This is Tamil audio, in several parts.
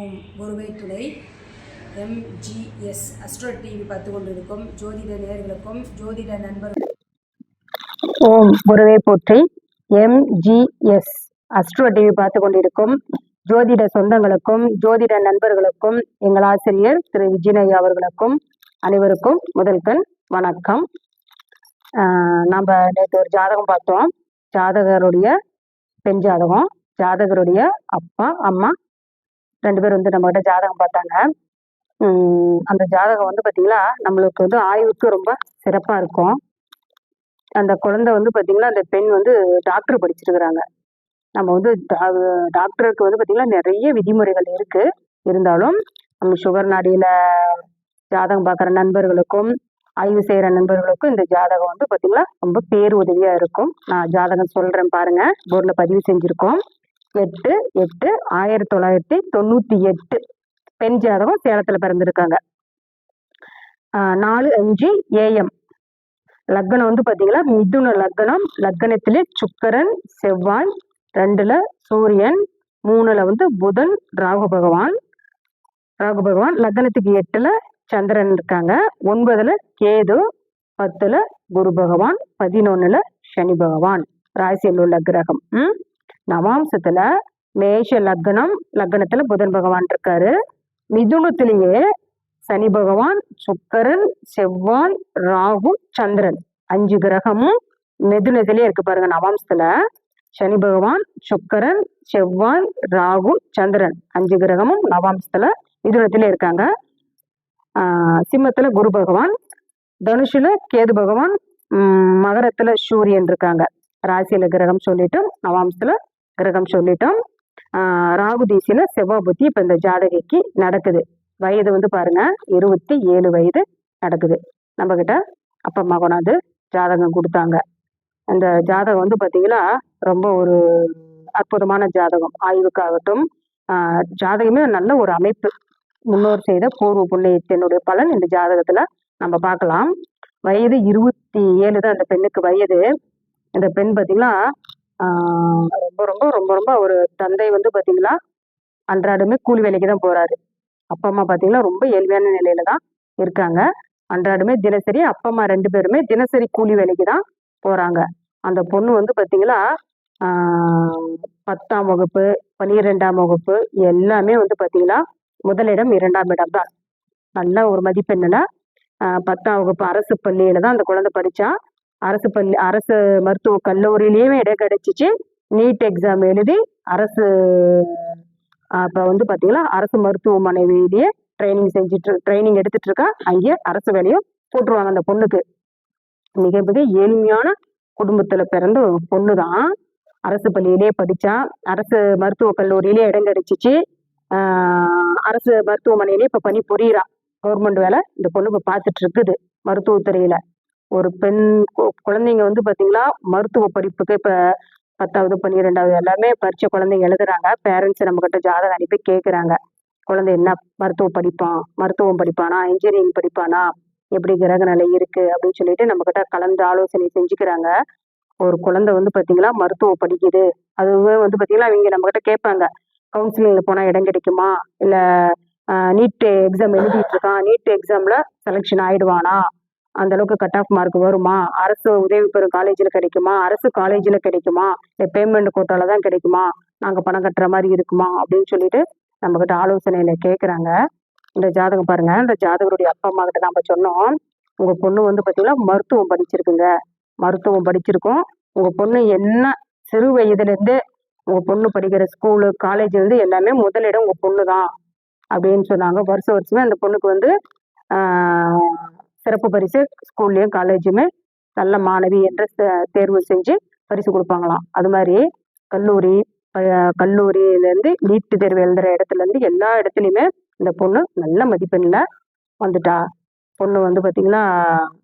ஓம் குருவை துணை எம்ஜிஎஸ் அஸ்ட்ரோ டிவி பார்த்து கொண்டிருக்கும் ஜோதிட நேர்களுக்கும் ஜோதிட நண்பர்களுக்கும் ஓம் குருவே போற்றி எம்ஜிஎஸ் அஸ்ட்ரோ டிவி பார்த்து கொண்டிருக்கும் ஜோதிட சொந்தங்களுக்கும் ஜோதிட நண்பர்களுக்கும் எங்கள் ஆசிரியர் திரு விஜயநய் அவர்களுக்கும் அனைவருக்கும் முதல்கண் வணக்கம். நம்ம நேற்று ஒரு ஜாதகம் பார்த்தோம். ஜாதகருடைய பெண் ஜாதகம் ஜாதகருடைய அப்பா அம்மா ரெண்டு பேர் வந்து நம்மகிட்ட ஜாதகம் பார்த்தாங்க. அந்த ஜாதகம் வந்து பார்த்தீங்கன்னா நம்மளுக்கு வந்து ஆய்வுக்கு ரொம்ப சிறப்பாக இருக்கும். அந்த குழந்தை வந்து பார்த்தீங்கன்னா அந்த பெண் வந்து டாக்டர் படிச்சிருக்கிறாங்க. நம்ம வந்து டாக்டருக்கு வந்து பார்த்தீங்கன்னா நிறைய விதிமுறைகள் இருக்கு. இருந்தாலும் நம்ம சுகர் நாடியில் ஜாதகம் பார்க்குற நண்பர்களுக்கும் ஆய்வு செய்கிற நண்பர்களுக்கும் இந்த ஜாதகம் வந்து பார்த்தீங்கன்னா ரொம்ப பேர் உதவியாக இருக்கும். நான் ஜாதகம் சொல்கிறேன் பாருங்கள் போர்டில் பதிவு செஞ்சுருக்கோம். எட்டு எட்டு ஆயிரத்தி தொள்ளாயிரத்தி தொண்ணூத்தி எட்டு. பெண் ஜாதகம் சேலத்துல பிறந்திருக்காங்க. நாலு அஞ்சு ஏஎம். லக்னம் வந்து பாத்தீங்கன்னா மிதுன லக்னம். லக்னத்திலே சுக்கரன் செவ்வாய் ரெண்டுல சூரியன் மூணுல வந்து புதன் ராகு பகவான். ராகு பகவான் லக்னத்துக்கு எட்டுல சந்திரன் இருக்காங்க. ஒன்பதுல கேது பத்துல குரு பகவான் பதினொன்னுல சனி பகவான். ராசியில் உள்ள கிரகம். ம்? நவாம்சத்துல மேஷ லக்னம் லக்னத்துல புதன் பகவான் இருக்காரு. மிதுனத்திலேயே சனி பகவான் சுக்கரன் செவ்வாய் ராகு சந்திரன். அஞ்சு கிரகமும் மிதுனத்திலே இருக்கு பாருங்க நவாம்சத்துல. சனி பகவான் சுக்கரன் செவ்வாய் ராகு சந்திரன். அஞ்சு கிரகமும் நவாம்சத்துல மிதுனத்திலே இருக்காங்க. சிம்மத்துல குரு பகவான் தனுஷுல கேது பகவான் மகரத்துல சூரியன் இருக்காங்க. ராசியில கிரகம் சொல்லிட்டு நவாம்சத்துல கிரகம் சொல்லிட்டோம். ராகு தீசில செவ்வாய் புத்தி இப்ப இந்த ஜாதகிக்கு நடக்குது. வயது வந்து பாருங்க இருபத்தி ஏழு வயது நடக்குது. நம்ம கிட்ட அப்பா அம்மா கொண்டாந்து ஜாதகம் கொடுத்தாங்க. அந்த ஜாதகம் வந்து பாத்தீங்கன்னா ரொம்ப ஒரு அற்புதமான ஜாதகம். ஆய்வுக்காகட்டும் ஆஹ் ஜாதகமே நல்ல ஒரு அமைப்பு. முன்னோர் செய்த பூர்வ புண்ணியத்தினுடைய பலன் இந்த ஜாதகத்துல நம்ம பார்க்கலாம். வயது இருபத்தி ஏழு தான் அந்த பெண்ணுக்கு வயது. இந்த பெண் பாத்தீங்கன்னா ரொம்ப ரொம்ப ரொம்ப ரொம்ப ஒரு தந்தை வந்து பார்த்தீங்கன்னா அன்றாடமே கூலி வேலைக்கு தான் போகிறாரு அப்பா அம்மா பார்த்தீங்கன்னா ரொம்ப ஏழ்மையான நிலையில தான் இருக்காங்க. அன்றாடமே தினசரி அப்பா அம்மா ரெண்டு பேருமே தினசரி கூலி வேலைக்கு தான் போகிறாங்க அந்த பொண்ணு வந்து பாத்தீங்கன்னா பத்தாம் வகுப்பு பன்னிரெண்டாம் வகுப்பு எல்லாமே வந்து பாத்தீங்கன்னா முதலிடம் இரண்டாம் இடம் தான். நல்ல ஒரு மதிப்பெண்ணில் பத்தாம் வகுப்பு அரசு பள்ளியில தான் அந்த குழந்தை படித்தா அரசு பள்ளி அரசு மருத்துவ கல்லூரியிலையுமே இடம் கிடைச்சிச்சு நீட் எக்ஸாம் எழுதி அரசு அப்போ வந்து பார்த்தீங்கன்னா அரசு மருத்துவமனையிலேயே ட்ரைனிங் செஞ்சுட்டு ட்ரைனிங் எடுத்துட்டு இருக்கா அங்கேயே அரசு வேலையும் போட்டுருவாங்க அந்த பொண்ணுக்கு. மிக மிக ஏழ்மையான குடும்பத்தில் பிறந்த பொண்ணு தான் அரசு பள்ளியிலே படித்தா அரசு மருத்துவ கல்லூரியிலே இடம் கிடைச்சிச்சு அரசு மருத்துவமனையிலே இப்போ பணி புரியுறா. கவர்மெண்ட் வேலை இந்த பொண்ணு இப்போ பார்த்துட்டு இருக்குது மருத்துவத்துறையில். ஒரு பெண் கு- குழந்தைங்க வந்து பாத்தீங்களா மருத்துவ படிப்புக்கு இப்ப பத்தாவது பன்னிரெண்டாவது எல்லாமே பரிச்ச குழந்தைங்க எழுதுறாங்க. பேரண்ட்ஸ் நம்ம கிட்ட ஜாதகம் அனுப்பி கேக்குறாங்க. குழந்தை என்ன மருத்துவம் படிப்பான் மருத்துவம் படிப்பானா இன்ஜினியரிங் படிப்பானா எப்படி கிரக நிலை இருக்கு அப்படின்னு சொல்லிட்டு நம்ம கிட்ட கலந்து ஆலோசனை செஞ்சுக்கிறாங்க. ஒரு குழந்தை வந்து பாத்தீங்களா மருத்துவம் படிக்குது. அதுவே வந்து பாத்தீங்களா அவங்க நம்ம கிட்ட கேட்பாங்க கவுன்சிலிங்ல போனா இடம் கிடைக்குமா? இல்ல நீட் எக்ஸாம் எழுதிட்டு இருக்கான். நீட் எக்ஸாம்ல செலெக்ஷன் ஆயிடுவானா? அந்த அளவுக்கு கட் ஆஃப் மார்க் வருமா? அரசு உதவி பெறும் காலேஜில் கிடைக்குமா? அரசு காலேஜில் கிடைக்குமா? இல்லை பேமெண்ட் கோட்டால தான் கிடைக்குமா? நாங்கள் பணம் கட்டுற மாதிரி இருக்குமா? அப்படின்னு சொல்லிட்டு நம்மக்கிட்ட ஆலோசனையில் ஆலோசனையில இந்த ஜாதகம் பாருங்க. இந்த ஜாதகருடைய அப்பா அம்மா கிட்ட நம்ம சொன்னோம். உங்க பொண்ணு வந்து பார்த்தீங்கன்னா மருத்துவம் படிச்சிருக்குங்க. மருத்துவம் படிச்சிருக்கோம். உங்க பொண்ணு என்ன சிறு வயதுலேருந்து உங்கள் உங்க பொண்ணு படிக்கிற ஸ்கூலு காலேஜ் வந்து எல்லாமே முதலிடம் உங்க பொண்ணு தான் அப்படின்னு சொன்னாங்க. வருஷம் வருஷமே அந்த பொண்ணுக்கு வந்து சிறப்பு பரிசு ஸ்கூல்லையும் காலேஜுமே நல்ல மாணவி என்ற தே- தேர்வு செஞ்சு பரிசு கொடுப்பாங்களாம். அது மாதிரி கல்லூரி கல்லூரியிலேருந்து நீட்டு தேர்வு எழுதுகிற இடத்துல இருந்து எல்லா இடத்துலையுமே இந்த பொண்ணு நல்ல மதிப்பெண்ணில் வந்துட்டா. பொண்ணு வந்து பார்த்திங்கன்னா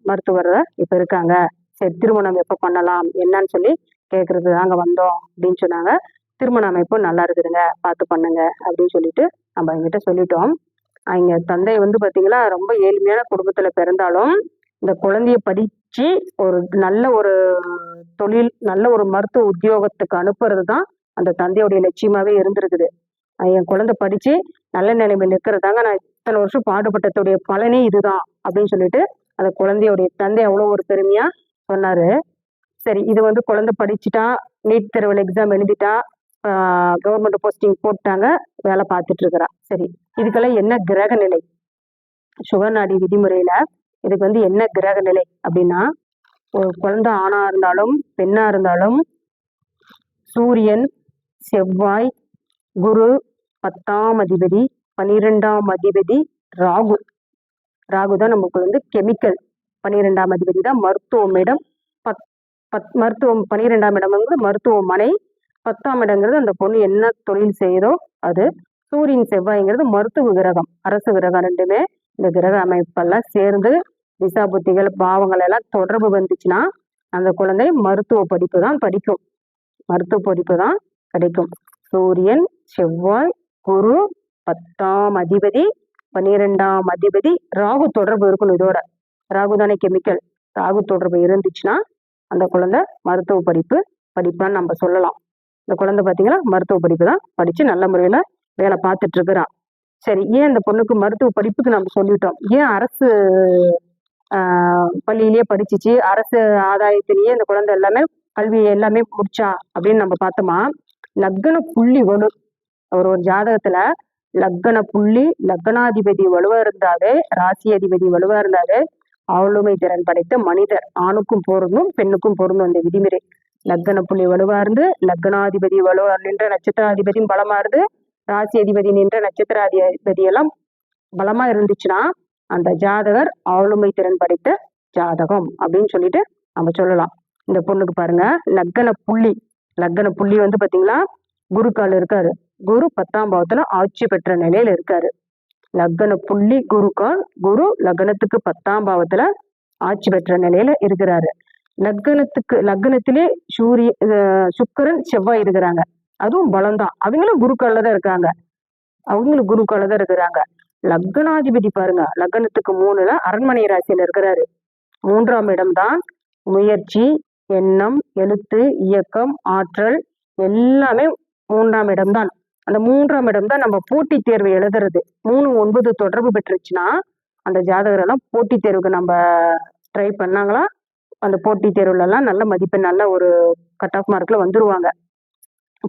மருத்துவர் இப்போ இருக்காங்க. சரி திருமணம் எப்போ பண்ணலாம் என்னன்னு சொல்லி கேட்குறது தாங்க வந்தோம் அப்படின்னு சொன்னாங்க. திருமண அமைப்பு நல்லா இருக்குதுங்க பார்த்து பண்ணுங்க அப்படின்னு சொல்லிட்டு நம்ம எங்கிட்ட சொல்லிட்டோம். அவங்க தந்தை வந்து பாத்தீங்கன்னா ரொம்ப ஏழ்மையான குடும்பத்தில் பிறந்தாலும் இந்த குழந்தைய படித்து ஒரு நல்ல ஒரு தொழில் நல்ல ஒரு மருத்துவ உத்தியோகத்துக்கு அனுப்புறது தான் அந்த தந்தையுடைய லட்சியமாகவே இருந்திருக்குது. என் குழந்தை படித்து நல்ல நிலைமை நிற்கிறதாங்க நான் இத்தனை வருஷம் பாடுபட்டதுடைய பலனே இதுதான் அப்படின்னு சொல்லிட்டு அந்த குழந்தையோடைய தந்தை அவ்வளோ ஒரு பெருமையாக சொன்னார். சரி இது வந்து குழந்தை படிச்சுட்டா நீட் தேர்வில் எக்ஸாம் எழுதிட்டா கவர்மெண்ட் போஸ்டிங் போட்டாங்க வேலை பார்த்துட்டு இருக்கிறா. சரி இதுக்கெல்லாம் என்ன கிரக நிலை? சுகநாடி விதிமுறையில இதுக்கு வந்து என்ன கிரக நிலை? அப்படின்னா ஒரு குழந்தை ஆணா இருந்தாலும் பெண்ணா இருந்தாலும் சூரியன் செவ்வாய் குரு பத்தாம் அதிபதி பன்னிரெண்டாம் அதிபதி ராகு. ராகு தான் நமக்கு வந்து கெமிக்கல். பன்னிரெண்டாம் அதிபதி தான் மருத்துவமிடம் பத் பத் மருத்துவம் பன்னிரெண்டாம் இடம் வந்து மருத்துவமனை. பத்தாம் இடங்கிறது அந்த பொண்ணு என்ன தொழில் செய்யுதோ அது சூரியன் செவ்வாய்ங்கிறது மருத்துவ கிரகம் அரசு கிரகம் ரெண்டுமே. இந்த கிரக அமைப்பெல்லாம் சேர்ந்து திசா புத்திகள் பாவங்கள் எல்லாம் தொடர்பு வந்துச்சுன்னா அந்த குழந்தை மருத்துவ படிப்பு தான் படிக்கும். மருத்துவ படிப்பு தான் கிடைக்கும். சூரியன் செவ்வாய் குரு பத்தாம் அதிபதி பன்னிரெண்டாம் அதிபதி ராகு தொடர்பு இருக்கணும் இதோட. ராகு தானே கெமிக்கல். ராகு தொடர்பு இருந்துச்சுன்னா அந்த குழந்தை மருத்துவ படிப்பு படிப்பான்னு நம்ம சொல்லலாம். இந்த குழந்தை பார்த்தீங்கன்னா மருத்துவ படிப்பு தான் படிச்சு நல்ல முறையில் வேலை பார்த்துட்டு இருக்கிறான். சரி ஏன் இந்த பொண்ணுக்கு மருத்துவ படிப்புக்கு நம்ம சொல்லிட்டோம்? ஏன் அரசு ஆஹ், பள்ளியிலேயே படிச்சிச்சு? அரசு ஆதாயத்திலேயே இந்த குழந்தை எல்லாமே கல்வி எல்லாமே முடிச்சா அப்படின்னு நம்ம பார்த்தோமா? லக்ன புள்ளி வலு அவர் ஒரு ஜாதகத்துல லக்கண புள்ளி லக்னாதிபதி வலுவா இருந்தாலே ராசி அதிபதி வலுவா இருந்தாலே ஆளுமை திறன் படைத்த மனிதர் ஆணுக்கும் பொருந்தும் பெண்ணுக்கும் பொருந்தும் அந்த விதிமுறை. லக்ன புள்ளி வலுவா இருந்து லக்னாதிபதி வலுவா நின்ற நட்சத்திராதிபதியும் பலமா இருந்து ராசி அதிபதி நின்ற நட்சத்திராதிபதி எல்லாம் பலமா இருந்துச்சுன்னா அந்த ஜாதகர் ஆளுமை திறன் படைத்த ஜாதகம் அப்படின்னு சொல்லிட்டு நம்ம சொல்லலாம். இந்த பொண்ணுக்கு பாருங்க லக்கன புள்ளி லக்கண புள்ளி வந்து பாத்தீங்களா குருக்கால் இருக்காரு. குரு பத்தாம் பாவத்துல ஆட்சி பெற்ற நிலையில இருக்காரு. லக்ன புள்ளி குருக்கால் குரு லக்னத்துக்கு பத்தாம் பாவத்துல ஆட்சி பெற்ற நிலையில இருக்கிறாரு. லக்னத்துக்கு லக்னத்திலே சூரிய சுக்கரன் செவ்வாய் இருக்கிறாங்க. அதுவும் பலம்தான். அவங்களும் குருக்கள்ல தான் இருக்காங்க. அவங்களும் குருக்கள்ல தான் இருக்கிறாங்க. லக்னாதிபதி பாருங்க. லக்னத்துக்கு மூணுல அரண்மனை ராசியில இருக்கிறாரு. மூன்றாம் இடம்தான் முயற்சி எண்ணம் எழுத்து இயக்கம் ஆற்றல் எல்லாமே மூன்றாம் இடம்தான். அந்த மூன்றாம் இடம் தான் நம்ம போட்டித் தேர்வு எழுதுறது. மூணு ஒன்பது தொடர்பு பெற்றுச்சுன்னா அந்த ஜாதகரெல்லாம் போட்டித் தேர்வுக்கு நம்ம ட்ரை பண்ணாங்களா? அந்த போட்டித் தேர்வுலலாம் நல்ல மதிப்பெண் நல்ல ஒரு கட் ஆஃப் மார்க்கில் வந்துருவாங்க.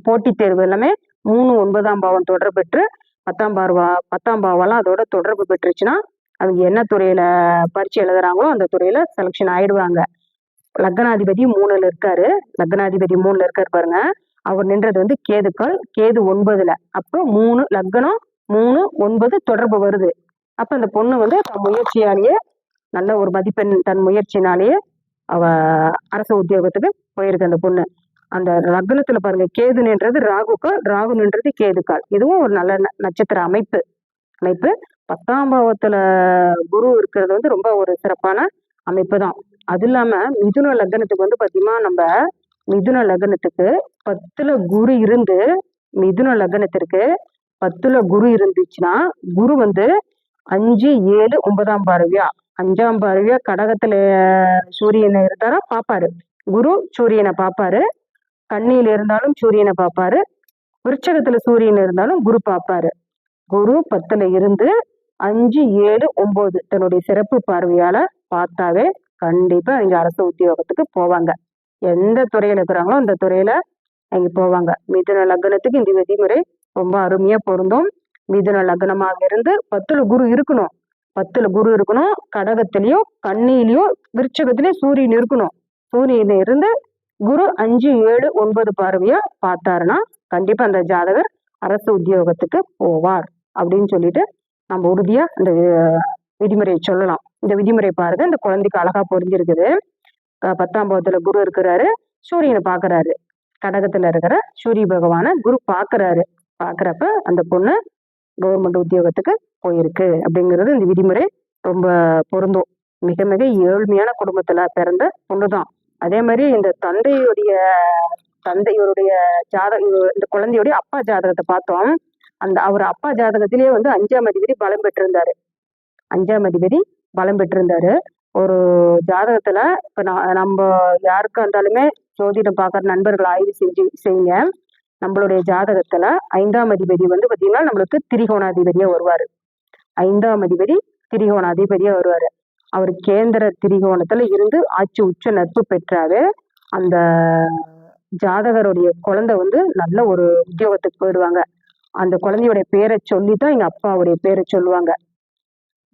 போட்டித் தேர்வு எல்லாமே மூணு ஒன்பதாம் பாவம் தொடர்பு பெற்று பத்தாம் பார்வா பத்தாம் பாவம்லாம் அதோட தொடர்பு பெற்றுச்சுன்னா அவங்க என்ன துறையில் பரீட்சை எழுதுறாங்களோ அந்த துறையில் செலெக்ஷன் ஆயிடுவாங்க. லக்னாதிபதி மூணுல இருக்காரு. லக்னாதிபதி மூணுல இருக்காரு பாருங்க. அவர் நின்றது வந்து கேதுக்கள் கேது ஒன்பதுல. அப்போ மூணு லக்னம் மூணு ஒன்பது தொடர்பு வருது. அப்ப அந்த பொண்ணு வந்து தன் முயற்சியாலேயே நல்ல ஒரு மதிப்பெண் தன் முயற்சினாலேயே அவ அரசு உத்தியோகத்துக்கு போயிருக்கு அந்த பொண்ணு. அந்த லக்னத்துல பாருங்க கேதுன்றது நின்றது ராகுன்றது கேதுக்கால். இதுவும் ஒரு நல்ல ந- நட்சத்திர அமைப்பு. அமைப்பு. பத்தாம் பாவத்துல குரு இருக்கிறது வந்து ரொம்ப ஒரு சிறப்பான அமைப்பு தான் அது இல்லாம மிதுன லக்னத்துக்கு வந்து பாத்தீங்கன்னா நம்ம மிதுன லக்னத்துக்கு பத்துல குரு இருந்து மிதுன லக்னத்திற்கு பத்துல குரு இருந்துச்சுன்னா குரு வந்து அஞ்சு ஏழு ஒன்பதாம் பார்வையா? அஞ்சாம் பார்வையா கடகத்துல சூரியனை இருந்தாரா? பாப்பாரு குரு சூரியனை பாப்பாரு கண்ணியில இருந்தாலும் சூரியனை பாப்பாரு விருச்சகத்துல சூரியன் இருந்தாலும் குரு பாப்பாரு குரு பத்துல இருந்து அஞ்சு ஏழு ஒன்பது தன்னுடைய சிறப்பு பார்வையால பார்த்தாவே கண்டிப்பா இங்க அரசு உத்தியோகத்துக்கு போவாங்க. எந்த துறையில இருக்கிறாங்களோ அந்த துறையில அவங்க போவாங்க. மிதுன லக்னத்துக்கு இந்த விதிமுறை ரொம்ப அருமையா பொருந்தும். மிதுன லக்னமாக இருந்து பத்துல குரு இருக்கணும். பத்துல குரு இருக்கணும் கடகத்திலயும் கண்ணிலையும் விருச்சகத்திலயும் சூரியன் இருக்கணும். சூரியன் இருந்து குரு அஞ்சு ஏழு ஒன்பது பார்வையா பார்த்தாருன்னா கண்டிப்பா அந்த ஜாதகர் அரசு உத்தியோகத்துக்கு போவார் அப்படின்னு சொல்லிட்டு நம்ம உறுதியா இந்த விதிமுறையை சொல்லலாம். இந்த விதிமுறை பாருங்க. இந்த குழந்தைக்கு அழகா பொறிஞ்சிருக்குது பத்தாம் பாவத்துல குரு இருக்கிறாரு சூரியனை பாக்குறாரு கடகத்துல இருக்கிற சூரிய பகவான குரு பாக்குறாரு பாக்குறப்ப அந்த பொண்ணு கவர்மெண்ட் உத்தியோகத்துக்கு போயிருக்கு அப்படிங்கிறது இந்த விதிமுறை ரொம்ப பொருந்தும். மிக மிக ஏழ்மையான குடும்பத்துல பிறந்த பொண்ணுதான். அதே மாதிரி இந்த தந்தையுடைய தந்தையோருடைய ஜாதக இந்த குழந்தையுடைய அப்பா ஜாதகத்தை பார்த்தோம். அந்த அவர் அப்பா ஜாதகத்திலேயே வந்து அஞ்சாம் அதிபதி பலம் பெற்றிருந்தாரு. அஞ்சாம் அதிபதி பலம் பெற்றிருந்தாரு. ஒரு ஜாதகத்துல இப்ப நான் நம்ம யாருக்கா இருந்தாலுமே ஜோதிடம் பார்க்குற நண்பர்கள் ஆய்வு செஞ்சு செய்யுங்க. நம்மளுடைய ஜாதகத்துல ஐந்தாம் அதிபதி வந்து பாத்தீங்கன்னா நம்மளுக்கு திரிகோணாதிபதியா வருவாரு. ஐந்தாம் அதிபதி திரிகோண அதிபதியாக வருவாரு. அவர் கேந்திர திரிகோணத்துல இருந்து ஆட்சி உச்ச நட்பு பெற்றாவே அந்த ஜாதகருடைய குழந்தை வந்து நல்ல ஒரு உத்தியோகத்துக்கு போயிடுவாங்க. அந்த குழந்தையுடைய பேரை சொல்லி தான் எங்க அப்பாவுடைய பேரை சொல்லுவாங்க.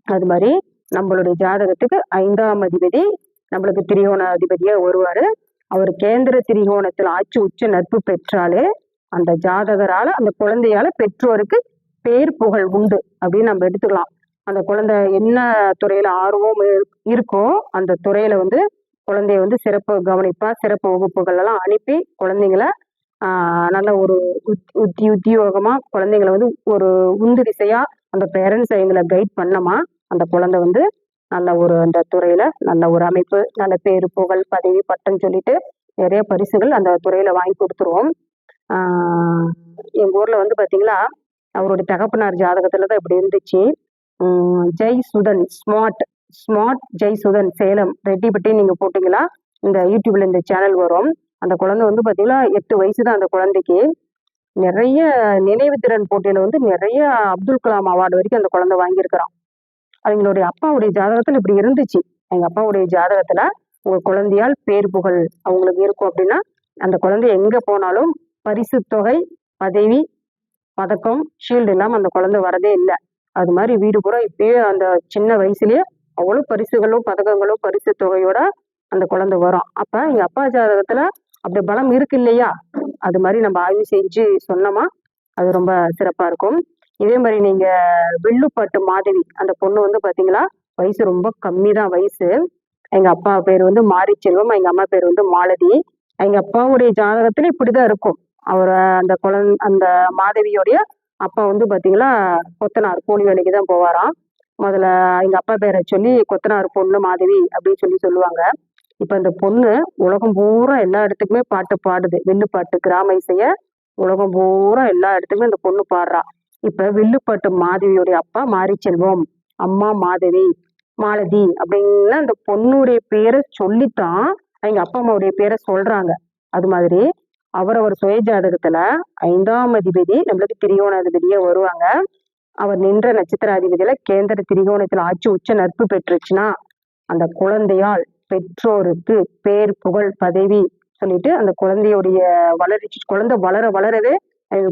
அது மாதிரி நம்மளுடைய ஜாதகத்துக்கு ஐந்தாம் அதிபதி நம்மளுக்கு திரிகோண அதிபதியா வருவாரு. அவர் கேந்திர திரிகோணத்தில் ஆட்சி உச்ச நட்பு பெற்றாலே அந்த ஜாதகரால அந்த குழந்தையால பெற்றோருக்கு பேர் புகழ் உண்டு அப்படின்னு நம்ம எடுத்துக்கலாம். அந்த குழந்தை என்ன துறையில ஆர்வம் இருக்கோ அந்த துறையில வந்து குழந்தைய வந்து சிறப்பு கவனிப்பா சிறப்பு வகுப்புகள் எல்லாம் அனுப்பி குழந்தைங்கள நல்ல ஒரு உத்- உத்தி உத்தியோகமா குழந்தைங்கள வந்து ஒரு உந்து திசையா அந்த பேரண்ட்ஸ் எங்களை கைட் பண்ணமா அந்த குழந்தை வந்து நல்ல ஒரு அந்த துறையில நல்ல ஒரு அமைப்பு நல்ல பேரு புகழ் பதவி பட்டம் சொல்லிட்டு நிறைய பரிசுகள் அந்த துறையில வாங்கி கொடுத்துருவோம். ஆஹ் எங்க ஊர்ல வந்து பாத்தீங்கன்னா அவருடைய தகப்பனார் ஜாதகத்துல தான் இப்படி இருந்துச்சு. ஜெய் சுதன் ஸ்மார்ட் ஸ்மார்ட் ஜெய் சுதன் சேலம் ரெட்டிப்பட்டி நீங்க போட்டீங்களா? இந்த யூடியூப்ல இந்த சேனல் வரும். அந்த குழந்தை வந்து பார்த்தீங்கன்னா எட்டு வயசு தான் அந்த குழந்தைக்கு. நிறைய நினைவு திறன் போட்டியில வந்து நிறைய அப்துல் கலாம் அவார்டு வரைக்கும் அந்த குழந்தை வாங்கியிருக்கிறான். அவங்களுடைய அப்பாவுடைய ஜாதகத்துல இப்படி இருந்துச்சு. எங்க அப்பாவுடைய ஜாதகத்துல உங்க குழந்தையால் பேர் புகழ் அவங்களுக்கு இருக்கும் அப்படின்னா அந்த குழந்தை எங்க போனாலும் பரிசு தொகை பதவி பதக்கம் ஷீல்டு இல்லாமல் அந்த குழந்தை வரதே இல்லை. அது மாதிரி வீடு பூரா இப்பயே அந்த சின்ன வயசுலயே அவ்வளோ பரிசுகளும் பதக்கங்களும் பரிசு தொகையோட அந்த குழந்தை வரும். அப்ப எங்க அப்பா ஜாதகத்துல அப்படி பலம் இருக்கு இல்லையா? அது மாதிரி நம்ம ஆய்வு செஞ்சு சொன்னோமா அது ரொம்ப சிறப்பா இருக்கும். இதே மாதிரி நீங்க வில்லுப்பாட்டு மாதவி அந்த பொண்ணு வந்து பாத்தீங்களா வயசு ரொம்ப கம்மி தான் வயசு. எங்க அப்பா பேர் வந்து மாரி செல்வம் எங்க அம்மா பேர் வந்து மாலதி. எங்க அப்பாவுடைய ஜாதகத்துல இப்படிதான் இருக்கும். அவர் அந்த குழந் அந்த மாதவியோடைய அப்பா வந்து பார்த்தீங்கன்னா கொத்தனார் கூலி வேலைக்கு தான் போவாராம். முதல்ல எங்கள் அப்பா பேரை சொல்லி கொத்தனார் பொண்ணு மாதவி அப்படின்னு சொல்லி சொல்லுவாங்க. இப்போ அந்த பொண்ணு உலகம் பூரா எல்லா இடத்துக்குமே பாட்டு பாடுது. வில்லுப்பாட்டு கிராம இசைய உலகம் பூரா எல்லா இடத்துக்குமே அந்த பொண்ணு பாடுறா. இப்போ வில்லுப்பாட்டு மாதவியோடைய அப்பா மாரிச்செல்வம் அம்மா மாதவி மாலதி அப்படின்னு அந்த பொண்ணுடைய பேரை சொல்லித்தான் எங்கள் அப்பா அம்மாவுடைய பேரை சொல்கிறாங்க அது மாதிரி அவரவர் சுய ஜாதகத்துல ஐந்தாம் அதிபதி நம்மளுக்கு திரிகோணாதிபதியே வருவாங்க. அவர் நின்ற நட்சத்திராதிபதியில கேந்திர திரிகோணத்துல ஆட்சி உச்ச நட்பு பெற்றுச்சுன்னா அந்த குழந்தையால் பெற்றோருக்கு பேர் புகழ் பதவி சொல்லிட்டு அந்த குழந்தையுடைய வளர்ச்சி குழந்தை வளர வளரவே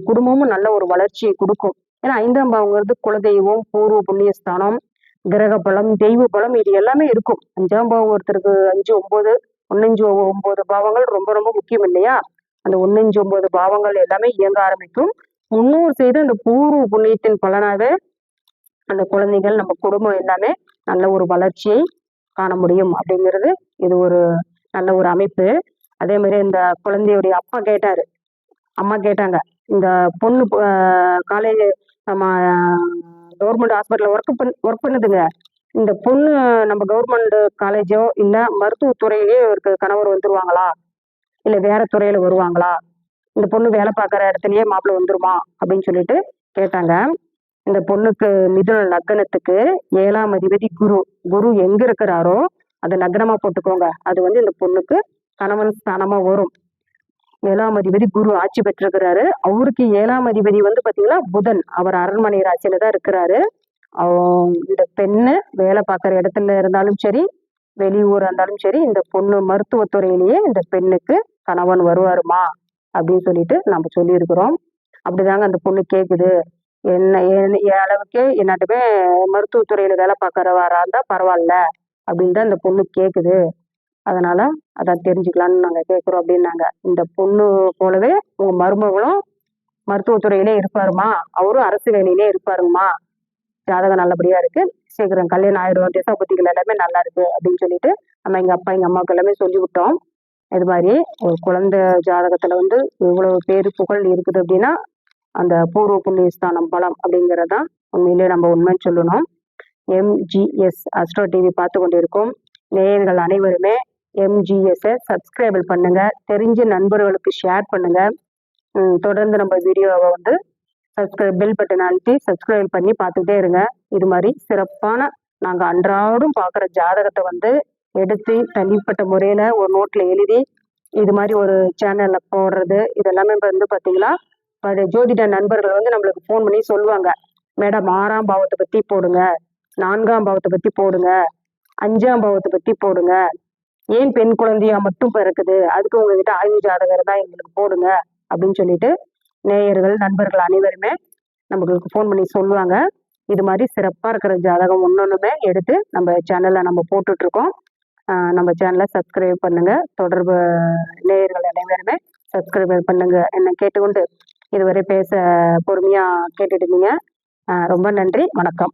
குடும்பமும் நல்ல ஒரு வளர்ச்சியை கொடுக்கும். ஏன்னா ஐந்தாம் பாவங்கிறது குலதெய்வம் பூர்வ புண்ணியஸ்தானம் கிரக பலம் தெய்வ பலம் இது எல்லாமே இருக்கும். அஞ்சாம் பாவம் ஒருத்தருக்கு அஞ்சு ஒன்பது ஒன்னஞ்சு ஒன்பது பாவங்கள் ரொம்ப ரொம்ப முக்கியம் இல்லையா? அந்த ஒன்னஞ்சு ஒன்பது பாவங்கள் எல்லாமே இயங்க ஆரம்பிக்கும். முன்னோர் செய்த அந்த பூர்வ புண்ணியத்தின் பலனாக அந்த குழந்தைகள் நம்ம குடும்பம் எல்லாமே நல்ல ஒரு வளர்ச்சியை காண முடியும் அப்படிங்கிறது இது ஒரு நல்ல ஒரு அமைப்பு. அதே மாதிரி இந்த குழந்தையுடைய அப்பா கேட்டாரு. அம்மா கேட்டாங்க இந்த பொண்ணு காலேஜ் நம்ம கவர்மெண்ட் ஹாஸ்பிட்டல் ஒர்க் பண்ண ஒர்க் பண்ணுதுங்க. இந்த பொண்ணு நம்ம கவர்மெண்ட் காலேஜோ இல்லை மருத்துவத்துறையிலேயே இவருக்கு கணவர் வந்துருவாங்களா? இல்ல வேற துறையில வருவாங்களா? இந்த பொண்ணு வேலை பார்க்குற இடத்துலயே மாப்பிள்ளை வந்துருமா? அப்படின்னு சொல்லிட்டு கேட்டாங்க. இந்த பொண்ணுக்கு மிதுன லக்னத்துக்கு ஏழாம் அதிபதி குரு. குரு எங்க இருக்கிறாரோ அதை லக்னமா போட்டுக்கோங்க. அது வந்து இந்த பொண்ணுக்கு கணவன் ஸ்தானமா வரும். ஏழாம் அதிபதி குரு ஆட்சி பெற்றிருக்கிறாரு. அவருக்கு ஏழாம் அதிபதி வந்து பாத்தீங்கன்னா புதன். அவர் அரண்மனை ராசியில தான் இருக்கிறாரு. இந்த பெண்ணு வேலை பார்க்குற இடத்துல இருந்தாலும் சரி வெளியூர் இருந்தாலும் சரி இந்த பொண்ணு மருத்துவத்துறையிலேயே இந்த பெண்ணுக்கு கணவன் வருவாருமா? அப்படின்னு சொல்லிட்டு நம்ம சொல்லியிருக்கிறோம். அப்படிதாங்க அந்த பொண்ணு கேட்குது என்ன என் என் அளவுக்கு என்னாட்டுமே மருத்துவத்துறையில வேலை பார்க்கறவாரா இருந்தா பரவாயில்ல அப்படின்னு தான் இந்த பொண்ணு கேக்குது. அதனால அதான் தெரிஞ்சுக்கலாம்னு நாங்க கேட்குறோம் அப்படின்னாங்க. இந்த பொண்ணு போலவே உங்க மருமகளும் மருத்துவத்துறையிலே இருப்பாருமா? அவரும் அரசு வேலையிலே இருப்பாருங்கம்மா. ஜாதகம் நல்லபடியா இருக்கு. சீக்கிரம் கல்யாணம் ஆயிடும் திசாபத்திகள் எல்லாமே நல்லா இருக்கு அப்படின்னு சொல்லிட்டு நம்ம எங்க அப்பா எங்க அம்மாவுக்கு எல்லாமே சொல்லி விட்டோம் இது மாதிரி ஒரு குழந்தை ஜாதகத்துல வந்து இவ்வளவு பேர் புகழ் இருக்குது அப்படின்னா அந்த பூர்வ புண்ணியஸ்தானம் பலம் அப்படிங்கறதான் உண்மையிலே நம்ம உண்மைன்னு சொல்லணும். எம்ஜிஎஸ் அஸ்ட்ரோ டிவி பார்த்து கொண்டிருக்கும். நேயர்கள் அனைவருமே எம்ஜிஎஸ்ஸை சப்ஸ்கிரைபிள் பண்ணுங்க. தெரிஞ்ச நண்பர்களுக்கு ஷேர் பண்ணுங்க. தொடர்ந்து நம்ம வீடியோவை வந்து சப்ஸ்கிரைப் பெல் பட்டன் அழுத்தி சப்ஸ்கிரைப் பண்ணி பார்த்துட்டே இருங்க. இது மாதிரி சிறப்பான நாங்கள் அன்றாடம் பார்க்குற ஜாதகத்தை வந்து எடுத்து தனிப்பட்ட முறையில் ஒரு நோட்டில் எழுதி இது மாதிரி ஒரு சேனலில் போடுறது இதெல்லாமே இப்போ வந்து பார்த்தீங்கன்னா பழைய ஜோதிட நண்பர்கள் வந்து நம்மளுக்கு ஃபோன் பண்ணி சொல்லுவாங்க. மேடம் ஆறாம் பாவத்தை பற்றி போடுங்க நான்காம் பாவத்தை பற்றி போடுங்க அஞ்சாம் பாவத்தை பற்றி போடுங்க. ஏன் பெண் குழந்தையா மட்டும் பிறக்குது? அதுக்கு உங்ககிட்ட ஆய்வு ஜாதகர் தான் எங்களுக்கு போடுங்க அப்படின்னு சொல்லிட்டு நேயர்கள் நண்பர்கள் அனைவருமே நம்மளுக்கு ஃபோன் பண்ணி சொல்லுவாங்க. இது மாதிரி சிறப்பாக இருக்கிற ஜாதகம் ஒன்று ஒன்றுமே எடுத்து நம்ம சேனலில் நம்ம போட்டுட்ருக்கோம் நம்ம சேனலை சப்ஸ்கிரைப் பண்ணுங்க. தொடர்பு நேயர்கள் அனைவருமே சப்ஸ்கிரைப் பண்ணுங்க என்ன கேட்டுக்கொண்டு இதுவரை பேச பொறுமையா கேட்டுட்டு இருந்தீங்க. ரொம்ப நன்றி. வணக்கம்.